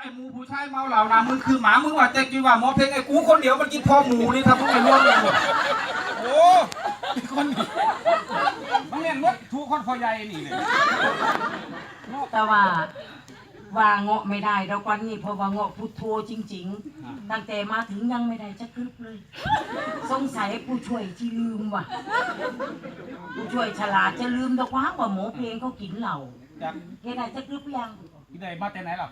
ไอ้หมูผู้ชายเมาเหล่านะมึงคือหมามึงว่าจะกินว่าหมอเพลงไอ้กูคนเดียวมันกินพอหมูนี่ถ้ามึงไม่ร่วมเลยโอ้คนนี้มันเล่นมดทุกคนพอใหญ่นี่เลยแต่ว่าว่าเงาะไม่ได้แล้วกวันนี้เพราะว่าเงาะพุทโธจริง ๆ ตั้งแต่มาถึงยังไม่ได้จะกรึบเลย สงสัยผู้ช่วยที่ลืมว่ะผู้ช่วยฉลาดจะลืมตะกว้างว่าหมอเพลงเขากินเหล้าอยากแกได้จะกรึบยัง กินได้มาแต่ไหนหรอ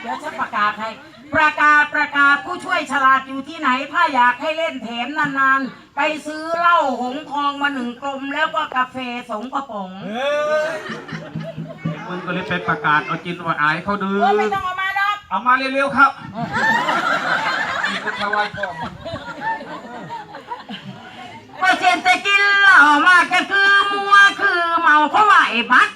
เดี๋ยวฉันประกาศให้ ประกาศประกาศผู้ช่วยฉลาดอยู่ที่ไหน ถ้าอยากให้เล่นแถมนานๆ ไปซื้อเหล้าหงทองมาหนึ่งกลม แล้วก็กาแฟสองกระป๋องเฮ้ยมึงก็เลยไปประกาศเอาจินว่าอายเขาดื้อเออไม่ต้องเอามาดอกเอามาเร็วๆครับนี่ก็ถวายพ่อมึงก็เช่นแต่กินเหล้ามาก็คือมัวคือเมาเพราะว่าไอ้บัก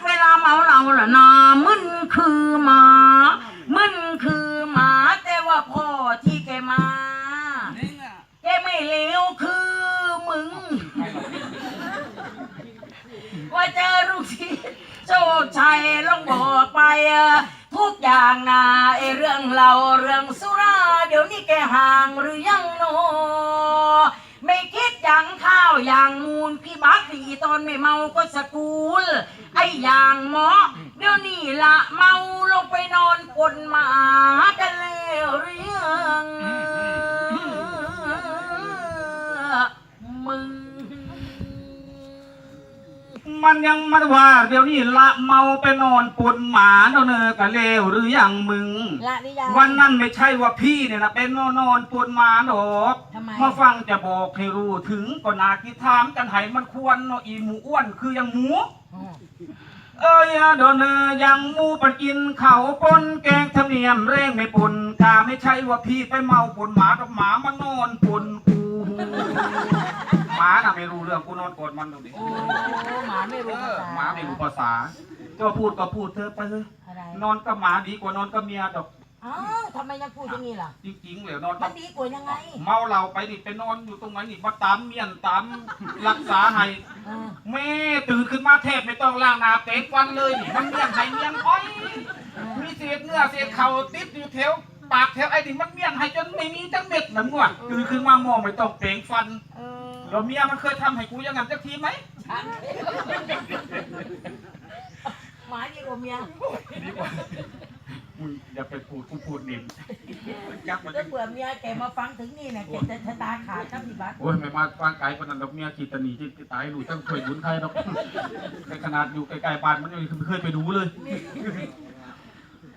ออย่างหมอ เดี๋ยวนี้ละเมาลงไปนอนกลนหมากันแล้วหรือยังมึง มันยังมาว่า เดี๋ยวนี้ละเมาไปนอนปนหมาเนาะเนอกะเลวหรือยังมึง ละหรือยัง วันนั้นไม่ใช่ว่าพี่เนี่ยนะเป็นนอนนอนปนหมาดอกทำไม มาฟังจะบอกให้รู้ถึงก็นาคิดถามกันให้มันควรเนาะอีหมูอ้วนคือยังหมูอืม เอ้ยอะโดนเนอยังหมูปันกินเขาวปนแกงธรรมเนียมเร่งไม่ปนกาไม่ใช่ว่าพี่ไปเมาปนหมากับหมามานอนปนกูหมาน่ะไม่รู้เรื่องกูนอนกดมันดูดิโอ้หมาไม่รู้เอภาอษาหมาไม่รู้ภาษาก็พูดก็พูดเธอะไปเลยอะไรนอนกับหมาดีกว่านอนกับเมียดอก อ้าวทำไมยังพูดอย่างนี้ล่ะ จริงๆเลยนอนมักับนดีกว่ายังไงเมาเราไปนี่ไปนอนอยู่ตรงไหนนี่มาตามเมียนตามรักษาให้อ่าแม่ตื่นขึ้นมาแทบไม่ต้องล้างหน้าเป๊กวันเลยนี่มันเมียนให้เมียนอ้อยมีเศษเนื้อเศษเข่าติดอยู่แถวปากแถวไอ้นี่มันเมียนให้จนไม่มีจังเม็ดนะมึงว่ะตื่นขึ้นมามองไม่ต้องเปล่งฟันเออแล้วเมียมันเคยทำให้กูอย่างนั้นสักทีไหมหมาดีกว่าเมียดีกว่า มึงอย่าไปพูดกูพูดนิ่มยักษ์มันถ้าเผื่อเมียแกมาฟังถึงนี่เนี่ยแกจะชะตาขาดครับพี่บัสโอ้ยไม่มาฟังไกลปานนั้นดอกเมียขีดตะหนีที่ตายรู้จังช่วยบุญใครดอกในขนาดอยู่ไกลๆบ้านมันยังไม่เคยไปดูเลย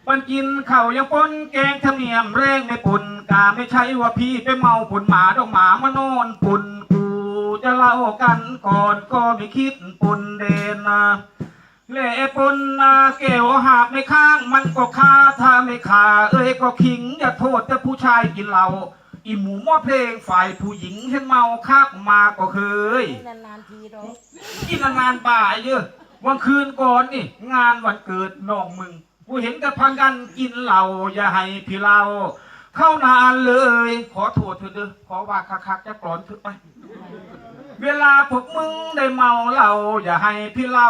ปันกินข้าวยังปนแกงธรรมเนียมเร่งไม่ปุ่นกาไม่ใช่ว่าพี่ไปเมาปุ่นหมาดอกหมามานอนปุ่นกูจะเล่ากันก่อนก็ไม่คิดปุ่นเดนนะ เล่ปุ่นนาเกวหากไม่ข้าง มันก็คาถ้าไม่ขาเอ้ยก็ขิง อย่าโทษแต่ผู้ชายกินเหล้าอีหมูหม้อเพลงฝ่ายผู้หญิงเห็นเมาคักมาก็เคยนานๆทีเรากินนานๆบ่ายเยอะวันคืนก่อนนี่ งานวันเกิดน้องมึง กูเห็นแต่พังกันกินเหล้าอย่าให้พี่เรา เข้านานเลย ขอโทษเถอะเด้อขอว่าคักๆจะกรอนเถอะไป เวลาพวกมึงได้เมาเหล้าอย่าให้พี่เรา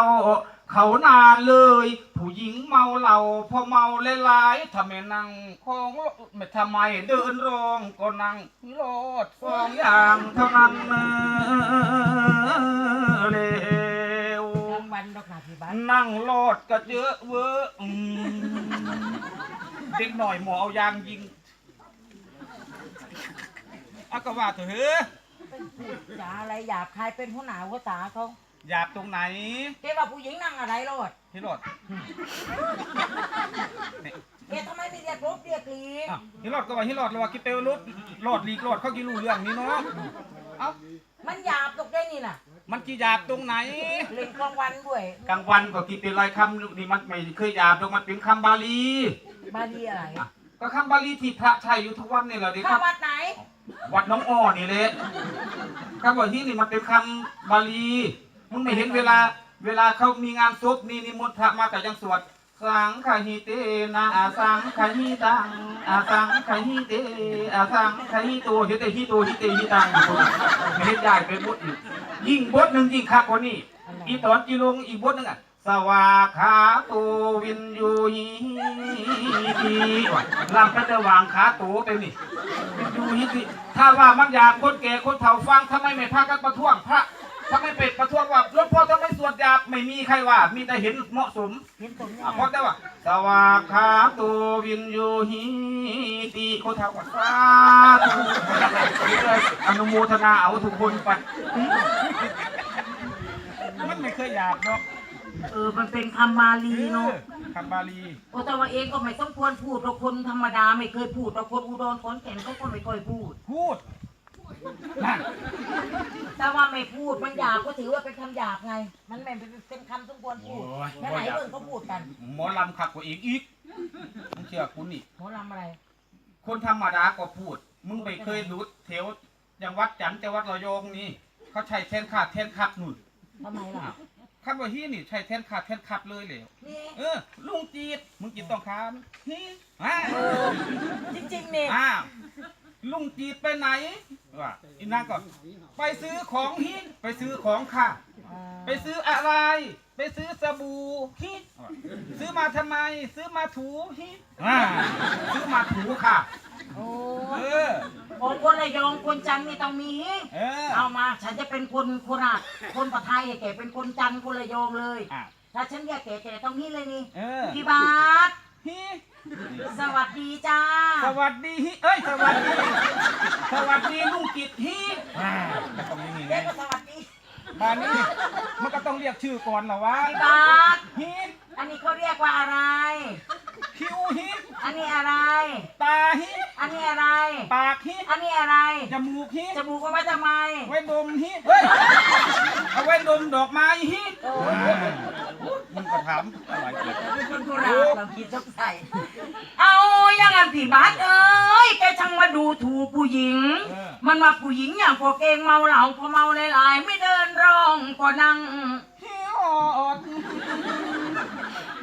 เขานานเลย ผู้หญิงเมาเหล้าพอเมาหลายๆทำไมนั่งของไม่ทำไมเดินร้องก็นั่งโลดฟองอย่างเท่านั้นเร็วกลางวันดอกหนาพี่บัสนั่งโลดก็เยอะเวอร์อืมเด็กหน่อยหมอเอายางยิงอะก็ว่าเถอะเฮ้ยเป็นพูดจาอะไรหยาบคายเป็นหัวหน้าหัวตาเขา หยาบตรงไหนแกว่าผู้หญิงนั่งอะไรโลดพี่รอดนี่แกทำไมไม่เรียกรบเรียกลีอะพี่รอดก็ว่าพี่รอดเลยว่ากิเปลรถรอดลีกรอดเขากินรู้เรื่องนี้เนาะเอ้ามันหยาบตกได้นี่น่ะมันกี่หยาบตรงไหน เล่นกลางวันด้วยกลางวันก็กิเป็นไรคำนี่มันไม่เคยหยาบตรงมันเป็นคำบาลี บาลีอะไรอะก็คำบาลีที่พระใช้อยู่ทุกวันนี่แหละเด็กคเข้ารับ วัดไหน วัดน้องอ้อนี่แหละคำว่าที่นี่มันเป็นคำบาลี มึงไม่เห็นเวลา เวลาเขามีงานศพนี่นิมนต์พระมากับยังสวดสังขหิเตนะอาสังขหิตังอาสังขหิเตอาสังขหิโตเฮเตหิโตหิเตหิตังไม่เห็นได้เป็นบทอีกยิ่งบทหนึ่งยิ่งคักกว่านี้อีตอนจีลงอีกบทหนึ่งอะสวาขาตูวินยูฮีลำก็จะวางขาตูไปนี่วินยูฮีสิถ้าว่ามันอยากคนแก่คนเฒ่าฟังทำไมไม่พากันประท้วงพระ ทำไมเป็ดประท้วงว่าหลวงพ่อทำไมสวดหยาบไม่มีใครว่า มีแต่เห็นเหมาะสมเห็นผลอะเพราะแต่ว่าสวาขาตูวินยูฮีตีคนเฒ่าว่าสาธุอนุโมทนาเอาทุกคนไป มันไม่เคยหยาบเนาะเออ มันเป็นคำบาลีเนาะ คำบาลีโอแต่ว่าเองก็ไม่ต้องควรพูดเราคนธรรมดาไม่เคยพูดเราคนอุดรขอนแก่นเขาก็ไม่ค่อยพูด พูด นั่นแต่ว่าไม่พูดมันหยาบก็ถือว่าเป็นคำหยาบไง มันไม่เป็นคำสมควรพูดแค่ไหนเบิ่งเขาพูดกันหมอลำขับกว่าอีกอีกมึงเชื่อคุณนี่หมอลำอะไร คนธรรมดาก็พูด มึงไปเคยดูแถวอย่างวัดจันทร์แต่วัดระยองนี่เขาใช้แทนขาดแทนขับนู่นทำไมล่ะคำว่าฮีนี่ใช้แทนขาดแทนขับเลยเลยนี่เออลุงจีดมึงจีดต้องคานฮีอ่าจริงๆนี่อ้าว ลุงจีดไปไหนว่าอีนางก่อนไปซื้อของฮีไปซื้อของค่ะ ไปซื้ออะไร ไปซื้อสบู่ฮิซื้อมาทำไม ซื้อมาถูฮิอ่าซื้อมาถูค่ะ โอ้เออของคนระยองคนจันทร์นี่ต้องมีเออเอามา ฉันจะเป็นคนโคราชคนปะไทยแกเป็นคนจันทร์คนระยองเลย อะถ้าฉันแยกแกแกต้องนี่เลยนี่เออพี่บาสฮิ สวัสดีจ้า สวัสดีฮิเอ้ย สวัสดี สวัสดีลุงกิตฮิอ่าก็ต้องอย่างนี้เรียไงกว่าสวัสดี มานี่มันก็ต้องเรียกชื่อก่อนเหรอวะพี่บาส ฮิ อันนี้เขาเรียกว่าอะไร คิ้วฮิอันนี้อะไร ตาฮิอันนี้อะไร ปากฮิอันนี้อะไร จมูกฮิจมูกเอาไว้ทำไม ไว้ดมฮิเฮ้ยเอาไว้ดมดอกไม้ฮิโอ้มึงก็ถามอะไรเกิดเป็นคนโคราชเราคิดสงสัยเอาอย่างนั้นพี่บาสเอ้ย แกช่างมาดูถูกผู้หญิง มันมาผู้หญิงอย่างพวกเองเมาเหล้าพอเมาหลายๆ ไม่เดินร้องก็นั่งฮิวอด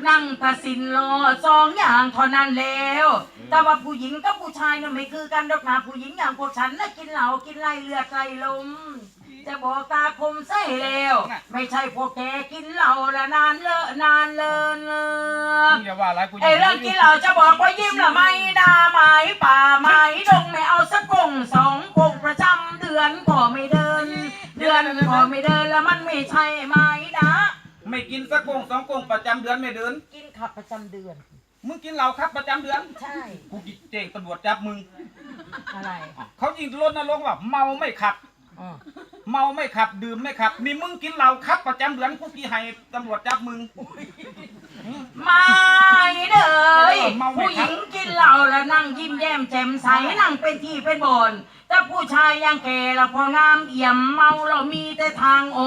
นั่งตัดสินรอสองอย่างเท่านั้นแล้ว แต่ว่าผู้หญิงกับผู้ชายน่ะไม่คือกันดอกนะผู้หญิงอย่างพวกฉันน่ะกินเหล้ากินไล่เลือดไล่ลม จะบอกตาคมใส่แล้ว ไม่ใช่พวกแกกินเหล้าละนานเลอะนานเลินเลมึงอย่าว่าอะไรกูไอ้เรื่องกินเหล้าจะบอกว่ายิ้มละไม่ด่าไม้ป่าไม้ดงไม่เอาสักกงสองกงประจำเดือนพอไม่เดิน เดือนพอไม่เดินแล้วมันไม่ใช่ไม้ด่า ไม่กินสักกงสองกงประจำเดือนไม่เดิน กินขับประจำเดือน มึงกินเหล้าครับประจำเดือน ใช่ กูกิเจงตำรวจจับมึง อะไรเขายิงรณรงค์ว่าเมาไม่ขับ อ๋อเมาไม่ขับ ดื่มไม่ขับ นี่มึงกินเหล้าครับประจำเดือนกูกี่ให้ตำรวจจับมึง ไม่เด้ยเมาไหมผู้หครัญิบงกินเหล้าแล้วนั่งยิ้มแย้มแจ่มใสนั่งเป็นที่เป็นบนแต่ผู้ชายยังแก่ละพองามเอี่ยมเมาเรามีแต่ทางโอ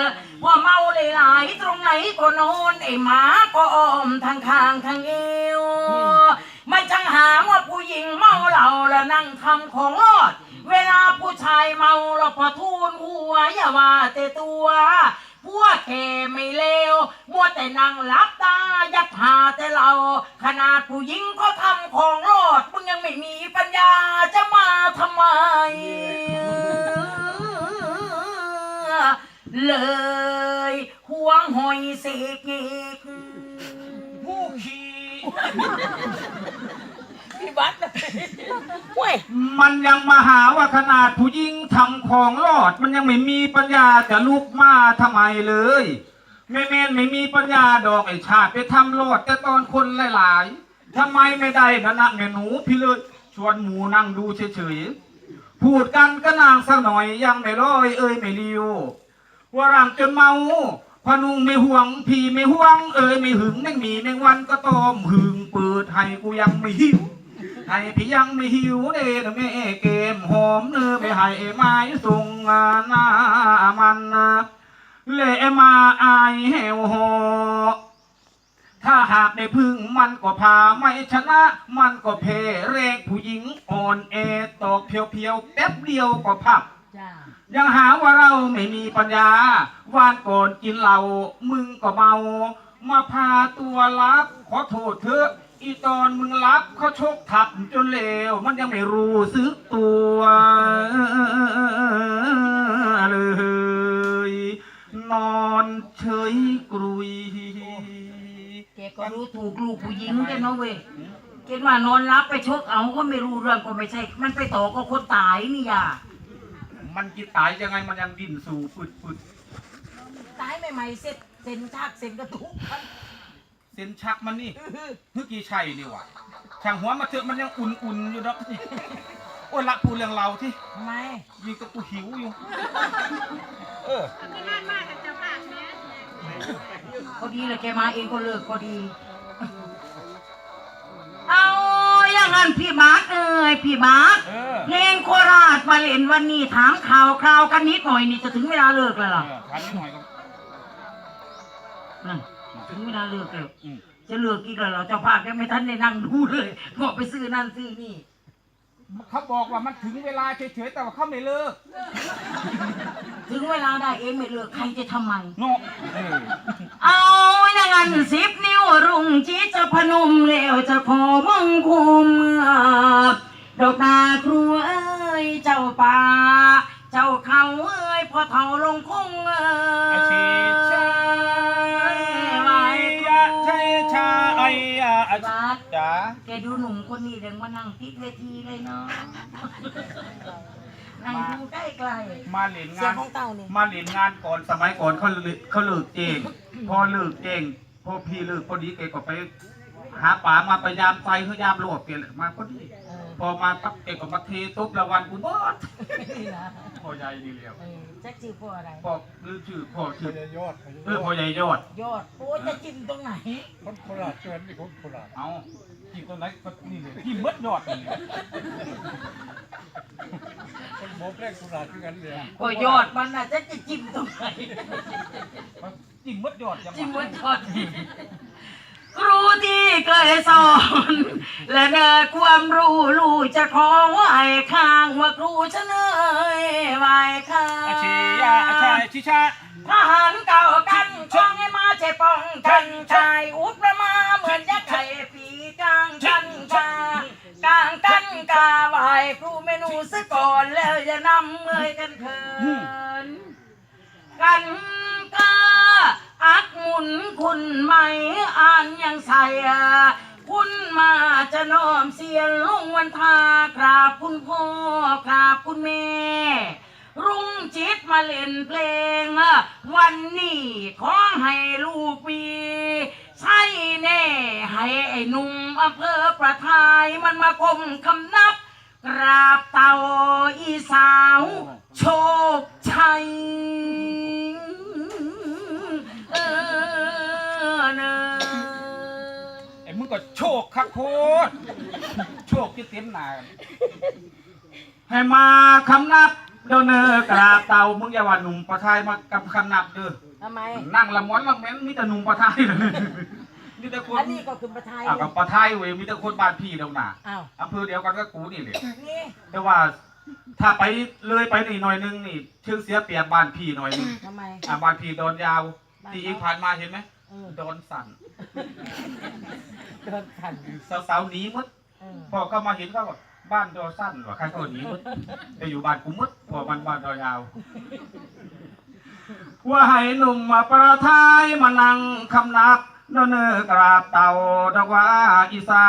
นพอเมาหลายๆตรงไหนก็โนอนไอหมาก็อ้อมทางข้างทางเอวมันจังหาว่าผู้หญิงเมาเหล้าแล้วนั่งทำของรอด เวลาผู้ชายเมาเราพอทูนหัวอย่าว่าแต่ตัว พวกแกไม่เลว มัวแต่นั่งหลับตา ยัดหาแต่เรา ขนาดผู้หญิงก็ทำของรอดมึงยังไม่มีปัญญาจะมาทำไม เลยห่วงหอยเสกอีกผู้ขี่ พี่วัดเว้ยมันยังมาหาว่าขนาดผู้หญิงทำของรอด มันยังไม่มีปัญญาจะลุกมาทำไมเลยไม่แม่นไม่มีปัญญาดอกไอชาติไปทำรอดแต่ตอนคนหลายๆทำไมไม่ได้นะนะแม่หนูพี่เลยชวนหมูนั่งดูเฉยๆพูดกันก็นางสักหน่อยยังไม่ร้อยเอ้ยไม่เลียวว่ารังจนเมาพอนุงไม่ห่วง พี่ไม่ห่วง เอ้ยไม่หึงแม่งมีแมงวันก็ต้มหึงเปิดให้กูยังไม่หิว ให้พี่ยังไม่หิวเด้อแม่เกมหอมเนื้อไปให้ไม้ส่งงานหน้ามันนะเละมาอายแหวหอถ้าหากได้พึ่งมันก็พาไม่ชนะ มันก็เพเรงผู้หญิงอ่อนแอตอกเพียวๆแป๊บเดียวก็พับจ้ายังหาว่าเราไม่มีปัญญา วานก่อนกินเหล้ามึงก็เมา มาพาตัวรับขอโทษเถอะ อีตอนมึงรับเขาชกทับจนเลวมันยังไม่รู้สึกตัวเลย นอนเฉยกรุยแกก็รู้ถูกลูกผู้หญิงแกเนาะเว้ยแกว่านอนรับไปชกเอาก็ไม่รู้เรื่องก็ไม่ใช่ มันไปต่อก็คนตายนี่อย่ามันกินตายยังไงมันยังดิ้นสู่ปึดปึดตายใหม่ๆเสร็จเซ็นชากเซ็นกระทุกมันเส้นชักมันนี่ฮึกกี่ชัยนี่หวะช่างหัวมาเถอะมันยังอุ่นๆอยู่ดอกโอ้ยละพูดเรื่องเราที่ทำไมยิงกับกูหิวอยู่ เออพอดีเลยแกมาเองก็เลิกพอดี เอาอย่างนั้นพี่มาร์คเอ้ยพี่มาร์คเออเพลงโคราชมาเล่นวันนี้ถามข่าวคราวกันนิดหน่อยนี่จะถึงเวลาเลิกแล้วเอล่ะอถามนิดหน่อยก็นั่น ถึงเวลาเลิกแล้วอืม จะเลิกอีกแล้วเหราเจ้าภาพยังไม่ทันได้นั่งดูเลยก็ไปซื้อนั่นซื้อนี่ เขาบอกว่ามันถึงเวลาเฉยๆแต่ว่าเขาไม่เลิกถึงเวลาได้เองไม่เลิกใครจะทำไม เนาะเออเอาอย่างนั้นสิบนิ้วรุ่งจีจะพนมแล้วจะขอมงคุมดอกนาครูเอ้ยเจ้าป่า เจ้าเขาเอ้ยพอเท่าลงคงเอ้อาชีย อาชีบาสจ๋าแกดูหนุ่มคนนี้เดินมานั่งติดเวทีเลยเนาะนั่งดูใกล้ๆมาเหรียญเสียงางนของเต่านี่มาเหรียญงานก่อนสมัยก่อนเขาเลิกเขาเลิกเองพอเลิกเองพอพี่เลิกพอดีแกก็ไป หาป่ามาพยายามไฟเขายามโลบแกเลยมาพอดีเออพอมาปั๊บแกก็มาเทตุ๊บละวันกูบอดนี่นะพ่อใหญ่ดีแล้วเออแจ็คชื่อพ่ออะไร พ่อลืมชื่อพ่อชื่อยอดเออพ่อใหญ่ยอด ยอดโอ้ยจะจิ้มตรงไหน คนโคราชเกินนี่คนโคราชเอากินตัวไหนก็นี่เลยกินมดยอดนี่คนโมกแรกโคราชคือกันเลยก็ยอดมันน่ะจะจะจิ้มตรงไหนกินมดยอดจังจิ้มหบวะนยอด ครูที่เคยสอน และเนิดความรู้ลูกจะขอไหว้ข้างว่าครูฉันเอ้ยไหว้ข้างอาชียะอาชายชิชาทหารเก่ากันช่องให้มาใช่ป้องกันชายอุดประมาเหมือนยักษ์ไข่ปีกลางกันชากลางกันกาไหวครูเมนูซะก่อนแล้วจะนำเมยกันเถินกันกา อักหมุนคุณไหมอ่านยังใส่คุณมาจะน้อมเสียนลงวันทากราบคุณพ่อกราบคุณแม่ รุ่งจิตมาเล่นเพลง วันนี้ขอให้ลูกมีใช่แน่ให้ไอ้หนุ่มอำเภอประทายมันมาคมคำนับกราบเต่าอีสาว โชคชัย เออเนยไอ้มึงก็โชคครับโคตรโชคที่เต็มหนาให้มาคำนับเดินเนอกราบเตามึงอย่าว่าหนุ่มประทายมากำคำนับเด้อทำไม นั่งละม้อนละแม้นมีแต่หนุ่มประทายเลยมีแต่คนอันนี้ก็คือประทายอะกับประทายเว้ยมีแต่คนบ้านพี่เดียวหนาอ้าวอำเภอเดียวกันก็กูนี่แหละนี่แต่ว่าถ้าไปเลยไปนี่หน่อยนึงนี่เชื่อเสียเปรียบบ้านพี่หน่อยนึงทำไมอะบ้านพี่โดนยาว ที่อีกผ่านมาเห็นไหมเออโดนสั่นเดินขันสาวๆหนีหมดเออพอก็มาเห็นเขาบอกบ้านโดนสั้นว่ะใครก็หนีหมดไปอยู่บ้านกูหมดพอมันบ้านโดนยาว ว่าให้หนุ่มมาประทายมานั่งคำนับโนเนอกราบเต่าดอกว่าอีสา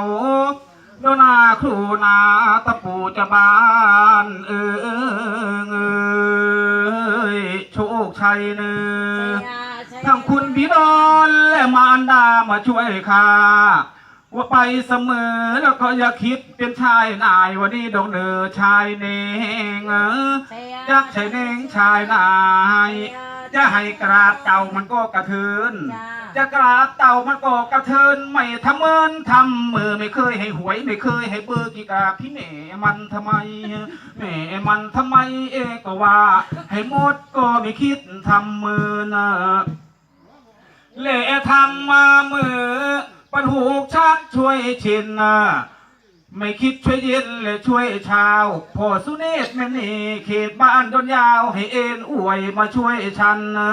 ว โนนาครูนาตะปูจะบานเออเออเอยโชคชัยเนื้อทั้งคุณบิดอนและมารดามาช่วยข้าว่าไปเสมอแล้วก็อย่าคิดเป็นชายนายวันนี้ดองเนอชายเนงเออยักษ์ชายเนงชายนาย จะให้กราบเต่ามันก็กระเทือนจะกราบเต่ามันก็กระเทือนไม่ทำเมินทำมือไม่เคยให้หวยไม่เคยให้เบอร์กี่กราบพี่แม่มันทำไมแม่มันทำไมเองก็ว่า ให้หมดก็ไม่คิดทำมือนะเล่ทำมามือปันหูกชักช่วยชินนะ ไม่คิดช่วยเย็นและช่วยชาวพ่อสุเนศแม่นี่เขตบ้านดนยาวให้เอ็นอวยมาช่วยฉันนะ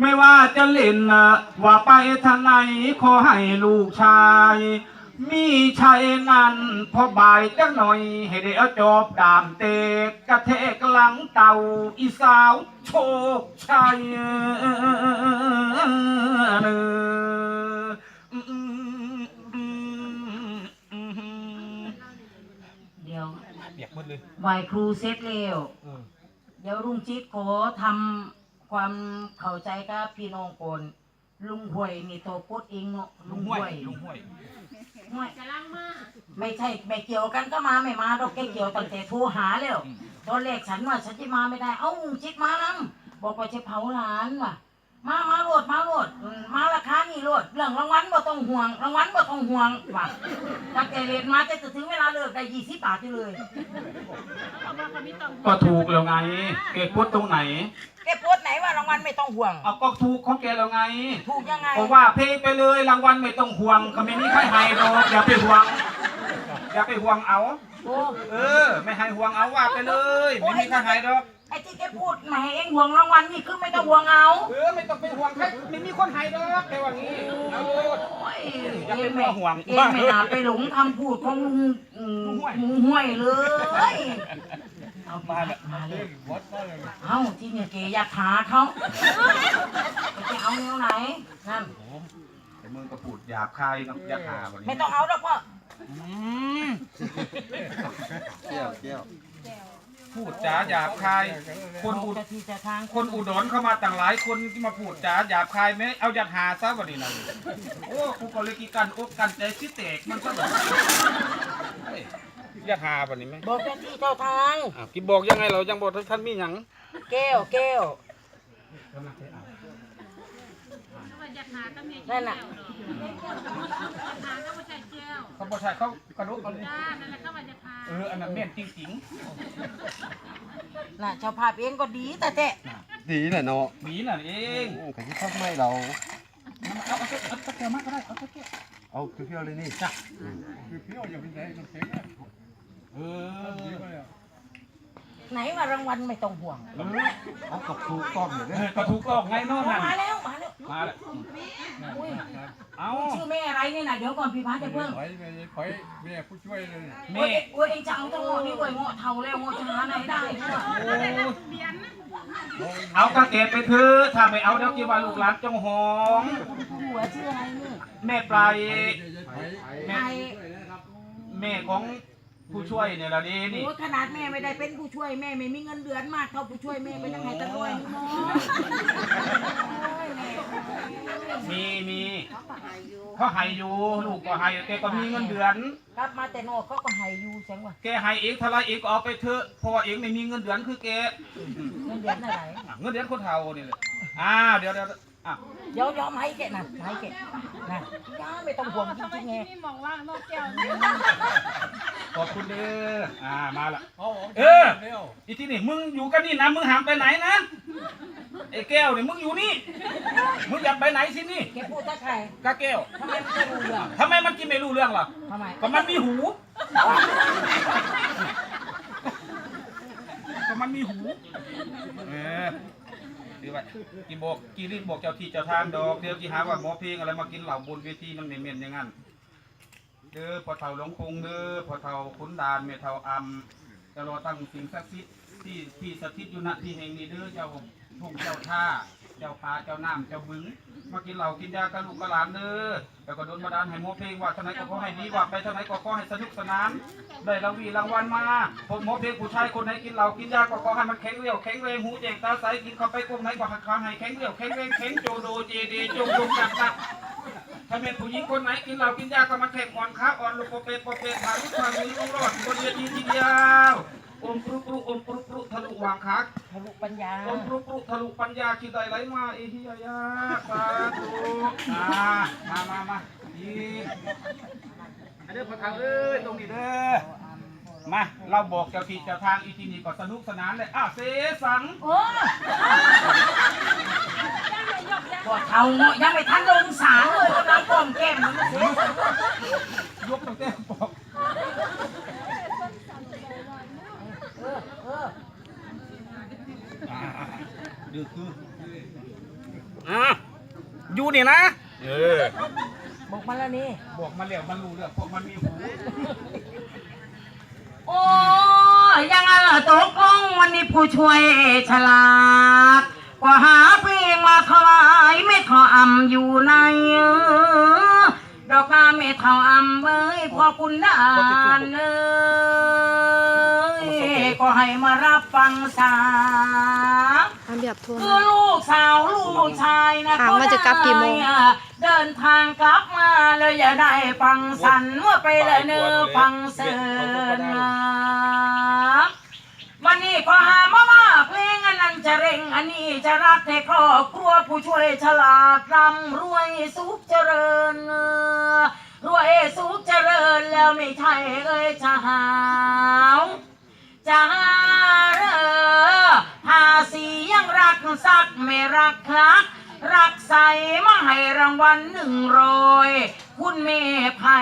ไม่ว่าจะเล่นนะว่าไปทางไหนขอให้ลูกชาย มีชัยนั่นพอบายจังหน่อย ให้ได้เอาจอบดามเตกกระเทกหลังเต่าอีสาวโชคชัยเนอ เดี๋ยว เปียกหมดเลยไหวครูเสร็จแล้วเดี๋ยวลุงจิ๊ดขอทำความเข้าใจกับพี่น้องก่อนลุงห่วยนี่โตโพดเองเนาะลุงห้วยลุงห้วยห่วยไม่ใช่ไม่เกี่ยวกันก็มาไม่มาดอกแกเกี่ยวตั้งแต่โทรหาแล้วตอนแรกฉันว่าฉันจะมาไม่ได้ เอ้าลุงจิ๊ดมานํบอกว่าจะเผาหลานว่ะ มามาโลดมาโลดอืมมาราคานี่โลดเรื่องรางวัลบ่ต้องห่วงรางวัลบ่ต้องห่วงว่ะตั้งแต่เรียนมาจะถึงเวลาเลิกได้ยี่สิบบาทอยู่เลยก็ถูกแล้วไงเกพูดตรงไหน แกโพสต์ไหนว่ารางวัลไม่ต้องห่วง เอาก็ถูกของแกแล้วไงถูกยังไงผมว่าเพลงไปเลยรางวัลไม่ต้องห่วงก็ไม่มีใครให้ดอกอย่าไปห่วง อย่าไปห่วงเอา โอ้ เออ ไม่ให้ห่วงเอาว่าไปเลย ไม่มีใครให้ดอกไอ้ ที่แกพูดแหมเองห่วงรางวัลนี่คือไม่ต้องห่วงเอาเออไม่ต้องไปห่วงใครไม่มีคนให้ดอกแกว่างี้เอาโลด โอ้ยอย่าไปเองไม่ห่วง เองไม่น่าไปหลงคำพูดของลุงอืมลุงห้วยลุงห้วยเลยเอามาเลยมาเลเล่ยนวัดมาเลยเอ้าที่เนี่ยเกอยากหาเขาไปเอาแนวไหนนั่นแต่มึงก็พูดหยาบคายเนาะหยาบคายวันไม่นี้ต้องเอาแล้วพ่ออืมแก้วแก้ว พูดจาหยาบคาย คนอุดจะที่จะทางคนอุดรเข้ามาต่างหลายคนที่มาพูดจาหยาบคายไหมเอายัดหาซะวันนี้นะโอ้กูก็เลยกีกันอกกันใจชิเตกมันซะแบบเฮ้ยยัดหาวันนี้ไหมบอกเจ้าที่เจ้าทางอะกิบอกยังไงเรายังบอกท่านมีหยังแก้วแก้ว นั่นน่ะเขาบอกใช่เขากระโดดกันเอออันนั้นแม่นจริงน่ะเจ้าภาพเองก็ดีแต่แต่ดีแหละเนาะๆหมีน่ะเองโอ้ขันที่พักไม่เรา เอาเอาเอาตะเกียบมาก็ได้เอาตะเกียบเอาเพียวๆเลยนี่คือเพี้ยวอย่าไปไหนน้ำแข็งนะเออดีมาแล้ว ไหนว่ารางวัลไม่ต้องห่วงเอากับครูก้อมอยู่เอเนี่ยอก็ถูกต้องไงโน่นนั่นมาแล้วมาแล้วมาแล้วอุ้ยเอาชื่อแม่อะไรเนี่ยนะเดี๋ยวก่อนพี่พัดจะเพิ่งไปไปไปแม่ผู้ช่วยเลยแม่โอ้ยโอ้ยเองจะเอาทั้งหมดนี่เว้ยงอเท่าแล้วงอจะหาไหนได้เนี่ยโอ้เอากระเกดไปเถอะถ้าไม่เอาเดี๋ยวกินว่าลูกหลานจงหองหัวชื่ออะไรนี่แม่ปลายไอแม่ของ ผู้ช่วยเนี่ยละนี่นี่โอ้ยขนาดแม่ไม่ได้เป็นผู้ช่วยแม่ไม่มีเงินเดือนมากเท่าผู้ช่วยแม่ไปตั้งไงตั้งร้อยนึงเนาะโอ้ยแม่มีมีเขาให้อยู่ลูกก็ให้แกก็มีเงินเดือน กลับมาแต่นอกเขาก็ให้อยู่แสงว่าแกให้เองเท่าไรเองก็เอาไปเถอะเพราะว่าเองไม่มีเงินเดือนคือแกเงินเดือนอะไรอะเงินเดือนคนเฒ่านี่แหละอ่าเดี๋ยวเดี๋ยว อะเดี๋ยวยอมให้แกนะให้แกนะย่าไม่ต้องห่วงจริงๆไงขอบคุณเด้ออ่ามาละเอาเอออีที่นี่มึงอยู่กันนี่นะมึงหามไปไหนนะไอ้แก้วเนี่ยมึงอยู่นี่มึงอย่าไปไหนสินี่แกพูดถ้าใครกาแก้วทำไมไม่รู้เรื่องทำไมมันกินไม่รู้เรื่องล่ะทำไมก็มันมีหูก็มันมีหูเออ ดีว่ากีบอกกีรีดบอกเจ้าที่เจ้าทางดอกเดี๋ยวกีหาว่าหมอเพลงอะไรมากินเหล่าบนเวทีมันเหม็นๆอย่างนั้นเด้อพอเท่าหลงคงเด้อพอเท่าขุนดานเมเท่าอำจะรอตั้งสิ่งศักดิ์สิทธิ์ที่ที่สถิตอยู่ณที่แห่งนี้เด้อเจ้าทุ่งเจ้าท่า เจ้าปลาเจ้าน้ำเจ้าบึงมากินเหล้ากินยากันลูกกระหลานเด้อแล้วก็โดนบันดาลให้หมเพลงว่าเท่าไนก็ขอให้ดีว่าไปเท่าไนก็ขอให้สนุกสนานได้รางวีรางวัลมาผมหมเพลงผู้ชายคนไหนกินเหล้ากินยาก็ขอให้มันแข็งเรียวแข็งแรงหูแจงตาใสกินเข้าไปกลมไหนก็หักขาให้แข็งเรียวแข็งแรงแข็งโจโดเจเดจงจงจักจักถ้าเป็นผู้หญิงคนไหนกินเหล้ากินยาก็มาแข่งอ่อนขาอ่อนลูกโปเปโปเปผ่าลูกผ่านมือลูกรอดบนเวทีทีเดียว อมปรุปรุอมปรุปรุทะลุวางขาทะลุปัญญาอมปรุปรุทะลุปัญญาคิดได้ไหลมาเอฮิยายาสาธุอ่ามามามาดีอันนี้พอทางเอ้ยตรงนี้เด้อมาเราบอกเจ้าที่เจ้าทางอีทีนี่ก็สนุกสนานเลยอ้าเสสังโอ้ปวดเท้าเนาะยังไม่ทันลงสารเลยกำลังก้มแก้มมันไม่เสร็จยกตั้งแต่บอก เออเออ อ่าดื อคืออ่าอยู่นี่นะ เออ บอกมาแล้วนี่บอกมาแล้วมันรู้เรื่องพวกมันมีหูโอ้ยยังไงล่ะตกลงวันนี้ผู้ช่วยฉลาดกว่าหาเพลงมาถวายไม่ขออำอยู่ในดอกนาไม่เท่าอำเอ้ยพอคุณดานเอ้ย ก็ให้มารับฟังสาทำแบบทัวร์คือลูกสาวลูกชายนะถามว่าจะกลับกี่โมงได้เดินทางกลับมาเลยอย่าได้ฟังสันว่าไปเลยเนื้อฟังเสินนะวันนี้ก็หามาว่าเพลงอันนั้นจะเร่งอันนี้จะรักในครอบครัวผู้ช่วยฉลาดร่ำรวยสุขเจริญรวยสุขเจริญแล้วไม่ใช่เอ้ยจะหาว จะเรอหาสียังรักสักไม่รักคลัก รักใสมาให้รางวัลหนึ่งร้อยคุณเมไผ่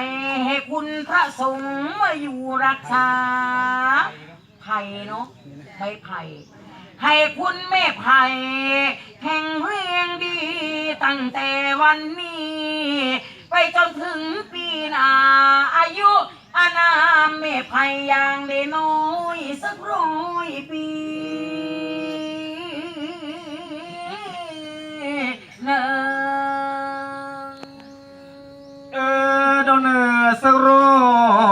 ให้คุณพระสงฆ์มาอยู่รักษาไผ่เนาะใบไผ่ให้คุณแม่ไผ่แห่งเรียงดี ตั้งแต่วันนี้ ไปจนถึงปีหน้าอายุ อานามแม่ไผ่อย่างได้น้อยสักร้อยปี เนอเออดอนเนอสักร้อ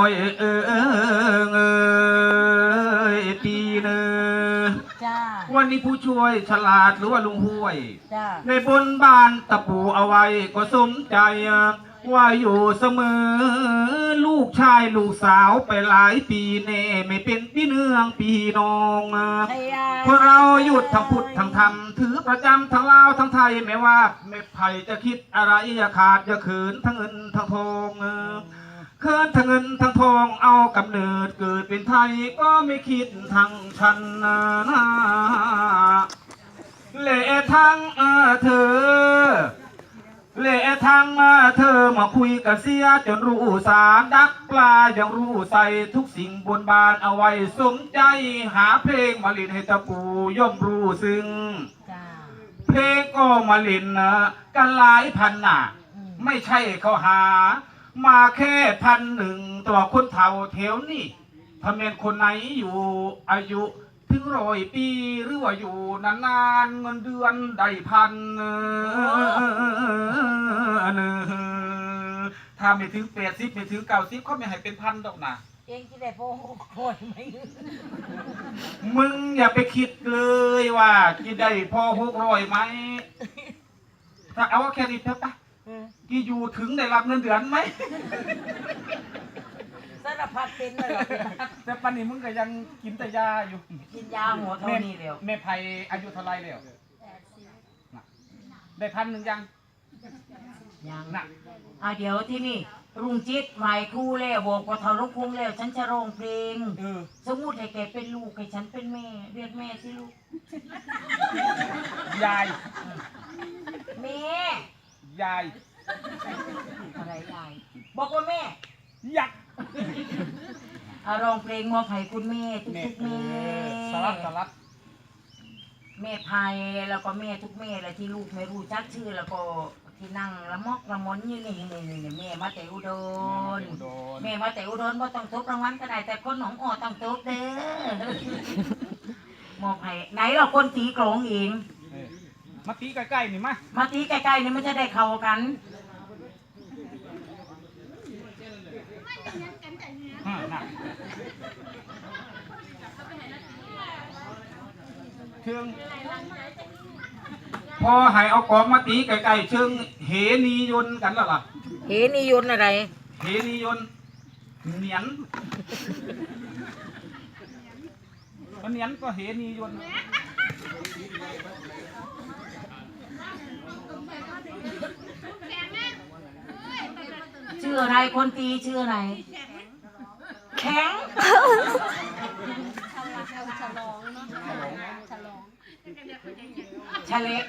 ยเออเออเออปีเนอจ้าวันนี้ผู้ช่วยฉลาดหรือว่าลุงห้วย จ้า ในบนบานตะปูเอาไว้ก็สมใจ ว่าอยู่เสมอ ลูกชายลูกสาวไปหลายปีแน่ไม่เป็นพี่เนืองพี่น้องพวกเราหยุดทั้งพุทธทั้งธรรมถือประจำทั้งลาวทั้งไทยไม่ว่าไม่ไผ่จะคิดอะไรอย่าขาดอย่าขืนทั้งเงินทั้งทองเคินทั้งเงินทั้งทองเอากำเนิดเกิดเป็นไทยก็ไม่คิดทั้งชันนะเละทั้งเออเธอ เละทางมาเธอมาคุยกับเสียจนรู้สารดักปลายังรู้ใส่ทุกสิ่งบนบานเอาไว้สมใจหาเพลงมาลินให้ตะปูย่อมรู้ซึ้งเพลงก็มาลินนะกันหลายพันน่ะ ไม่ใช่เขาหา มาแค่พันหนึ่งตัวคนเฒ่าแถวนี่ถ้าเป็นคนไหนอยู่อายุ ถึงร้อยปีหรือว่าอยู่นานๆเงินเดือนได้พันเนอถ้าไม่ถึงแปดสิบไม่ถึงเก้าสิบเขาไม่ให้เป็นพันดอกนะเองที่ได้โพโคยไหมมึงอย่าไปคิดเลยว่าจะได้พอหกร้อยไหมถ้าเอาแค่นี้เถอะปะกี่อยู่ถึงได้รับเงินเดือนไหม พัดเป็นเลยเหรอแต่ปันนี้มึงก็ยังกินแต่ยาอยู่กินยาหัวเท่าแม่นี้เดียวแม่ไพอายุเท่าไรแล้วน่ะได้พันหนึ่งยังยังน่ะอะเดี๋ยวที่นี่รุงจิตไหวครูแล้วบอกว่าเท่าลูกคุ้งแล้ว ฉันจะร้องเพลงเออสมมติให้แกเป็นลูกให้ฉันเป็นแม่ เรียกแม่สิลูกยายแม่ยายอะไรยายบอกว่าแม่ยัก ษ์อะร้องเพลงมอบให้คุณแม่ทุแม่กๆแม่สลัดสลัดแม่ไพยแล้วก็แม่ทุกแม่เลยที่ลูกไม่รู้จักชื่อแล้วก็ที่นั่งละมอกละมนอยู่นี่นี่นี่นี่แม่มาแต่อุดรอุดรแม่มาแต่อุดรบ่ต้องทุบรางวัลก็ได้แต่คนหนองอ้อต้องทุบเด้อมอบให้ไหนเราคนตีกลองเองเออมาตีใกล้ๆนี่มามาตีใกล้ๆนี่มันจะได้เข้ากัน อ่า น่ะเชิงพอให้เอากองมาตีไก่ๆเชิงเหนียนต์กันแล้วล่ะเห็นิยนอะไร เหนียนต์เหนียนมันเหนียนก็เหนียนต์ชื่ออะไรคนตีชื่ออะไร แข็งชะเล็ก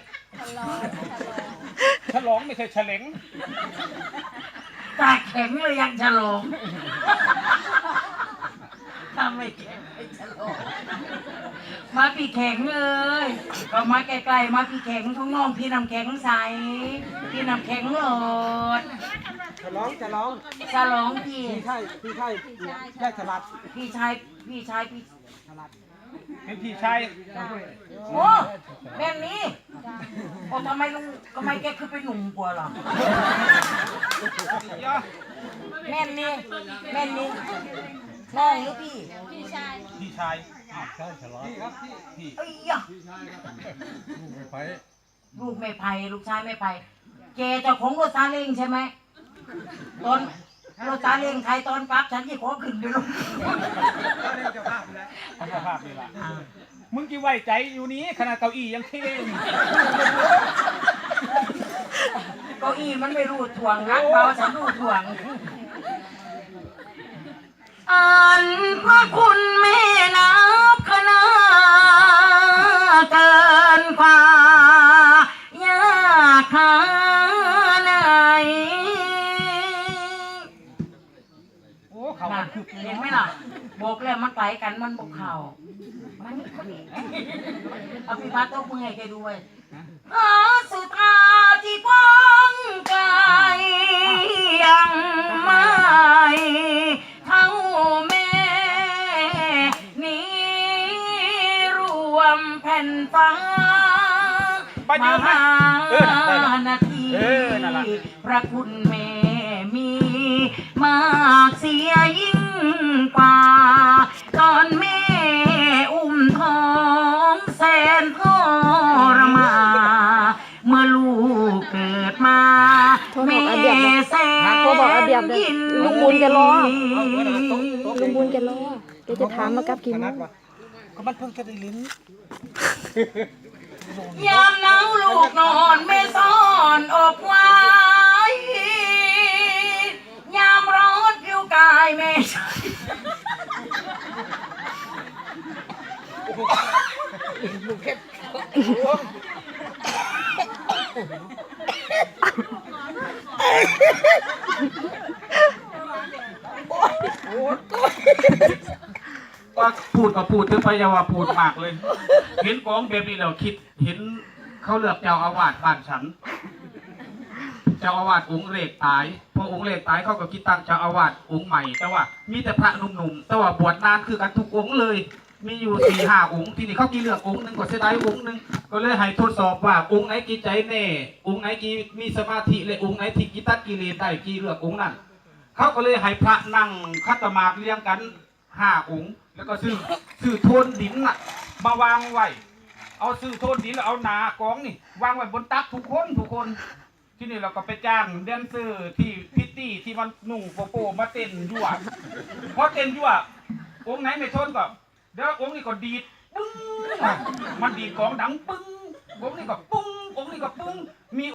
ฉลองไม่ใช่เฉลงตาแข็งเลยยังฉลองถ้าไม่แข็งไม่ฉลองมาพี่แข็งเลยก็มาใกล้ๆมาพี่แข็งของน้องพี่น้ำแข็งใส พี่น้ำแข็งโหลด ฉลองฉลองฉลองพี่ พี่ชายพี่ชายแยกฉลาดพี่ชาย พี่ชายพี่เป็นพี่ชายโอ้แม่นี้โอ้ทำไมลุงทำไมแกคือเป็นหนุ่มกว่าล่ะย่าแม่นี้แม่นี้น้องหรือพี่พี่ชายใช่ฉลาดเอ้ยยะลูกไม่ไปลูกไม่ไผ่ลูกชายไม่ไผ่แกเจะของรถซาเล้งใช่ไหม ตอนรถซาเล้งใครตอนกลับฉันที่ขอขึ้นไปลงสภาพนี่ล่ะมึงกี่ไว้ใจอยู่นี้ขนาดเก้าอี้ยังเท่งเก้าอี้มันไม่รู้ถ่วงรักเบาฉันรู้ถ่วง อันพระคุณแม่นับคณะเกินกว่าย แล้วมันไปกันมันบอกเข่ามันเอาพี่พัดต้องมือให้แกด้วยอาสุธาที่กว้างไกลยังไม่เท่าแม่นี้รวมแผ่นฟ้าป้ายืมไหมเออได้ละนาที เออนั่นล่ะ พระคุณแม่มีมากเสียยิ่งกว่า ตอนแม่อุ้มท้องแสนทรมานเมื่อลูกเกิดมาโทรบอกอาเบียบเลยแสนโทรบอกอาเบียบเลยยินลุงบุญแกรอลุงบุญแกรอแกจะถามมากลับกี่โมง ก็มันเพิ่งจะได้ลิ้น ยามหนาวลูกนอนไม่ซ่อนอกไว้ยามร้อนผิวกายไม่ใช่ ว่าพูดก็พูดถึงไปอยาว่าพูดมากเลย เห็นกองแบบนี้แล้วคิด เห็นเขาเลือกเจ้าอาวาสบ้านฉัน เจ้าอาวาสองค์เล็กตาย พอองค์เล็กตายเขาก็คิดตั้งเจ้าอาวาสองค์ใหม่ แต่ว่า มีแต่พระหนุ่มๆ แต่ว่าบวชนานคือกันทุกองค์เลย มีอยู่สี่ห้าองค์ ทีนี้เขากี่เลือกองค์หนึ่งก็เสียดายองค์หนึ่งก็เลยให้ทดสอบว่าองค์ไหนกี่ใจแน่ องค์ไหนกี่มีสมาธิและองค์ไหนที่กิตัดกิเลสได้กี่เลือกองค์นั้น เขาก็เลยให้พระนั่งคัตมาเรียงกันห้าองค์ แล้วก็ซื้อซื้อโทนดินน่ะ มาวางไว้ เอาซื้อโทนดินแล้วเอาหนากองนี่ วางไว้บนตักทุกคนทุกคน ที่นี่เราก็ไปจ้างแดนเซอร์ที่พิตตี้ที่มันหนุ่งโปโปมาเต้นยั่วพอเต้นยั่วองค์ไหนไม่ทนก็เดี๋ยวองค์นี้ก็ดีดปึ้งมันดีดของดังปึ้งองค์นี้ก็ปุ้งองค์นี้ก็ปึ้งมี